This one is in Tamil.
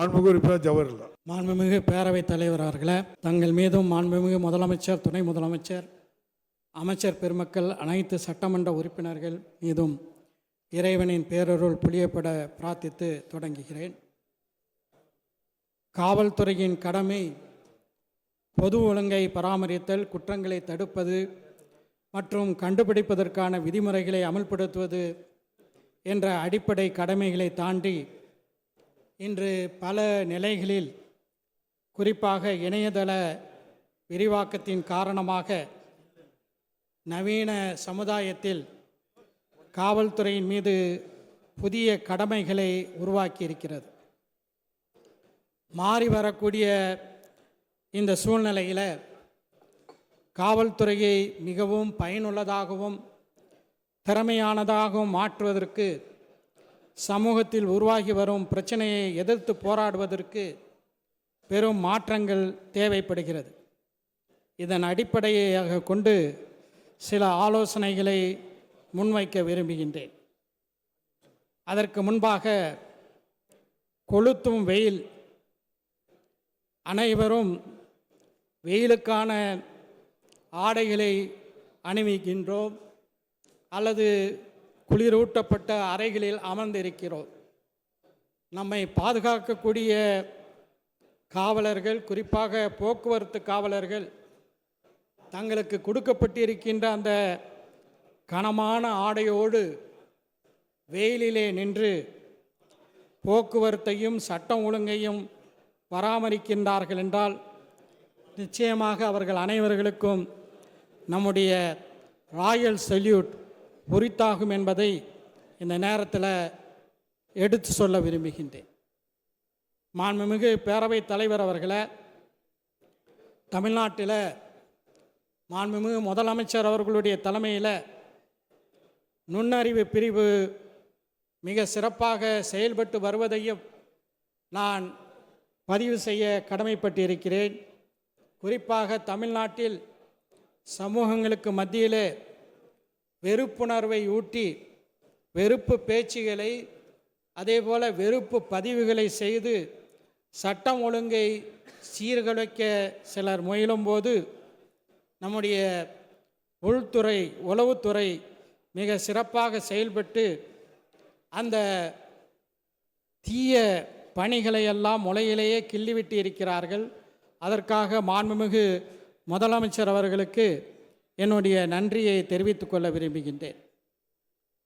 மாண்புமிகு உறுப்பினர் ஜவஹர்லா மாண்புமிகு பேரவைத் தலைவர் அவர்களே தங்கள் மீதும் மாண்புமிகு முதலமைச்சர் துணை முதலமைச்சர் அமைச்சர் பெருமக்கள் அனைத்து சட்டமன்ற உறுப்பினர்கள் மீதும் இறைவனின் பேரருள் புளியப்பட பிரார்த்தித்து தொடங்குகிறேன். காவல்துறையின் கடமை பொது ஒழுங்கை பராமரித்தல் குற்றங்களை தடுப்பது மற்றும் கண்டுபிடிப்பதற்கான விதிமுறைகளை அமல்படுத்துவது என்ற அடிப்படை கடமைகளை தாண்டி இன்று பல நிலைகளில் குறிப்பாக இணையதள விரிவாக்கத்தின் காரணமாக நவீன சமுதாயத்தில் காவல்துறையின் மீது புதிய கடமைகளை உருவாக்கி இருக்கிறது மாறி வரக்கூடிய இந்த சூழ்நிலையில் காவல்துறையை மிகவும் பயனுள்ளதாகவும் திறமையானதாகவும் மாற்றுவதற்கு சமூகத்தில் உருவாகி வரும் பிரச்சனையை எதிர்த்து போராடுவதற்கு பெரும் மாற்றங்கள் தேவைப்படுகிறது. இதன் அடிப்படையாக கொண்டு சில ஆலோசனைகளை முன்வைக்க விரும்புகின்றேன். அதற்கு முன்பாக கொளுத்தும் வெயில். அனைவரும் வெயிலுக்கான ஆடைகளை அணிவிக்கின்றோம். அல்லது குளிரூட்டப்பட்ட அறைகளில் அமர்ந்திருக்கிறோம். நம்மை பாதுகாக்கக்கூடிய காவலர்கள் குறிப்பாக போக்குவரத்து காவலர்கள் தங்களுக்கு கொடுக்கப்பட்டிருக்கின்ற அந்த கனமான ஆடையோடு வெயிலிலே நின்று போக்குவரத்தையும் சட்டம் ஒழுங்கையும் பராமரிக்கின்றார்கள் என்றால் நிச்சயமாக அவர்கள் அனைவர்களுக்கும் நம்முடைய ராயல் சல்யூட் உரித்தாகும் என்பதை இந்த நேரத்தில் எடுத்து சொல்ல விரும்புகின்றேன். மாண்புமிகு பேரவைத் தலைவர் அவர்களை தமிழ்நாட்டில் மாண்புமிகு முதலமைச்சர் அவர்களுடைய தலைமையில் நுண்ணறிவு பிரிவு மிக சிறப்பாக செயல்பட்டு வருவதையும் நான் பதிவு செய்ய கடமைப்பட்டிருக்கிறேன். குறிப்பாக தமிழ்நாட்டில் சமூகங்களுக்கு மத்தியிலே வெறுப்புணர்வை ஊட்டி வெறுப்பு பேச்சுகளை அதேபோல வெறுப்பு பதிவுகளை செய்து சட்டம் ஒழுங்கை சீர்குலைக்க சிலர் முயலும்போது நம்முடைய உள்துறை உளவுத்துறை மிக சிறப்பாக செயல்பட்டு அந்த தீய பணிகளை எல்லாம் முளையிலேயே கிள்ளிவிட்டு இருக்கிறார்கள். அதற்காக மாண்புமிகு முதலமைச்சர் அவர்களுக்கு என்னுடைய நன்றியை தெரிவித்துக்கொள்ள விரும்புகின்றேன்.